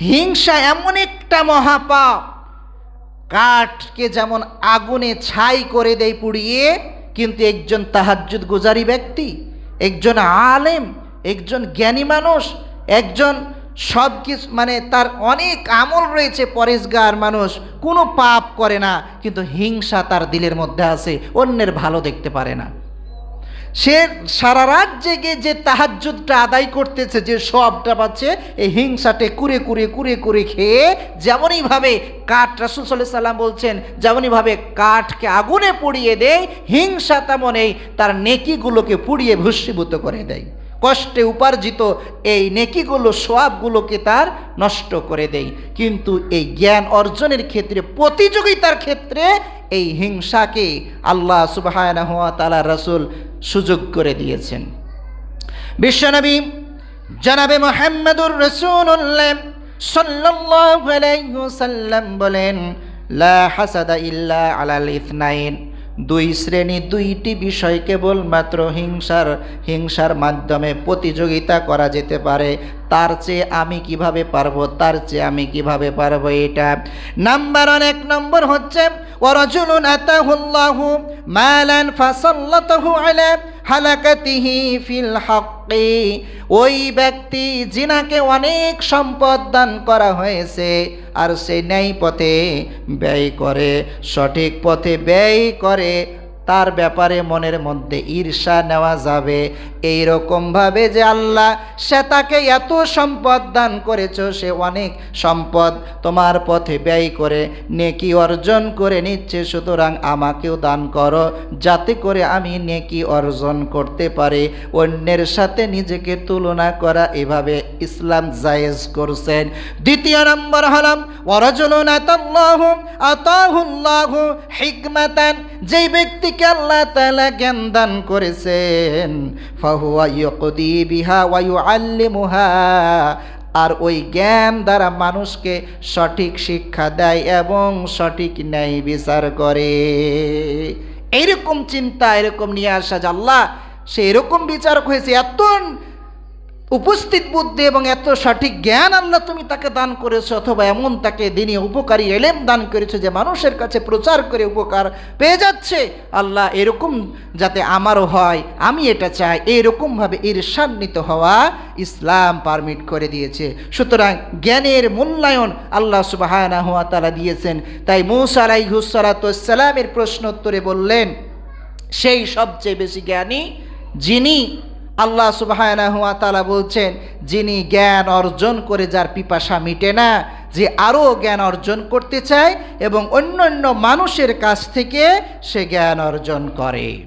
হিংসা এমন একটা মহাপাপ। কাঠকে যেমন আগুনে ছাই করে দেয় পুড়িয়ে, কিন্তু একজন তাহাজ্জুদ গুজারি ব্যক্তি, একজন আলেম, একজন জ্ঞানী মানুষ, একজন সব কিছু মানে তার অনেক আমল রয়েছে পরেশগার মানুষ, কোনো পাপ করে না, কিন্তু হিংসা তার দিলের মধ্যে আছে, অন্যের ভালো দেখতে পারে না। সে সারা রাত জেগে যে তাহাজ্জুদটা আদায় করতেছে, যে সবটা পাচ্ছে, এই হিংসাটে কুরে কুরে কুরে কুরে খেয়ে যেমনইভাবে কাঠ, রাসুল সাল্লাহ সাল্লাম বলছেন, যেমনইভাবে কাঠকে আগুনে পুড়িয়ে দেয়, হিংসা তেমনই তার নেকিগুলোকে পুড়িয়ে ভস্মীভূত করে দেয়। কষ্টে উপার্জিত এই নেকিগুলো, সোয়াবগুলোকে তার নষ্ট করে দেয় কিন্তু এই জ্ঞান অর্জনের ক্ষেত্রে, প্রতিযোগিতার ক্ষেত্রে এই হিংসাকে আল্লাহ সুবাহ তালা রসুল সুযোগ করে দিয়েছেন। বিশ্বনবী জনাবে মোহাম্মদুর রসুল্লাহ আলাইহি বলেন, লা হাসাদা ইল্লা আলাল দুই শ্রেণি দুইটি বিষয় কেবলমাত্র হিংসার হিংসার মাধ্যমে প্রতিযোগিতা করা যেতে পারে। তার চেয়ে আমি কীভাবে পারব? তার চেয়ে আমি কীভাবে পারব এটা? নাম্বার এক নম্বর হচ্ছে ওয়ারাজুলুন আতাহুল্লাহু মালান ফাসাল্লাতাহু আলা হালাকাতিহি ফিল হাক্কি। ওই ব্যক্তি জিনাকে অনেক সম্পদ দান করা হয়েছে আর সে ন্যায় পথে ব্যয় করে, সঠিক পথে ব্যয় করে। তার ব্যাপারে মনের মধ্যে ঈর্ষা নেওয়া যাবে। এই রকমভাবে যে আল্লাহ সে তাকে এত সম্পদ দান করেছ, সে অনেক সম্পদ তোমার পথে ব্যয় করে, নেকি অর্জন করে নিচ্ছে, সুতরাং আমাকেও দান করো, যাতে করে আমি নেকি অর্জন করতে পারি। অন্যের সাথে নিজেকে তুলনা করা, এভাবে ইসলাম জায়েজ করছেন। দ্বিতীয় নম্বর হলাম ওরজলুন আতাল্লাহু যেই ব্যক্তিকে আল্লাহ তাআলা জ্ঞান দান করেছেন ফাহুয়া ইয়কদি বিহা ওয়া ইউআল্লিমুহা। আর ওই জ্ঞান দ্বারা মানুষকে সঠিক শিক্ষা দেয় এবং সঠিক ন্যায় বিচার করে। এইরকম চিন্তা, এরকম নিয়ে আসা যে আল্লাহ সে এরকম বিচারক হয়েছে। এত উপস্থিত বুদ্ধি এবং এত সঠিক জ্ঞান আল্লাহ তুমি তাকে দান করেছ, অথবা এমন তাকে দিনে উপকারী এলেম দান করেছ যে মানুষের কাছে প্রচার করে উপকার পেয়ে যাচ্ছে। আল্লাহ এরকম যাতে আমারও হয়, আমি এটা চাই। এরকমভাবে ঈর্ষান্বিত হওয়া ইসলাম পারমিট করে দিয়েছে। সুতরাং জ্ঞানের মূল্যায়ন আল্লাহ সুবাহ তারা দিয়েছেন। তাই মৌসা আলাইহুসালাতামের প্রশ্নোত্তরে বললেন, সেই সবচেয়ে বেশি জ্ঞানী যিনি আল্লাহ সুবাহানা তালা বলছেন, যিনি জ্ঞান অর্জন করে যার পিপাসা মিটে না, যে আরও জ্ঞান অর্জন করতে চায় এবং অন্য অন্য মানুষের কাছ থেকে সে জ্ঞান অর্জন করে।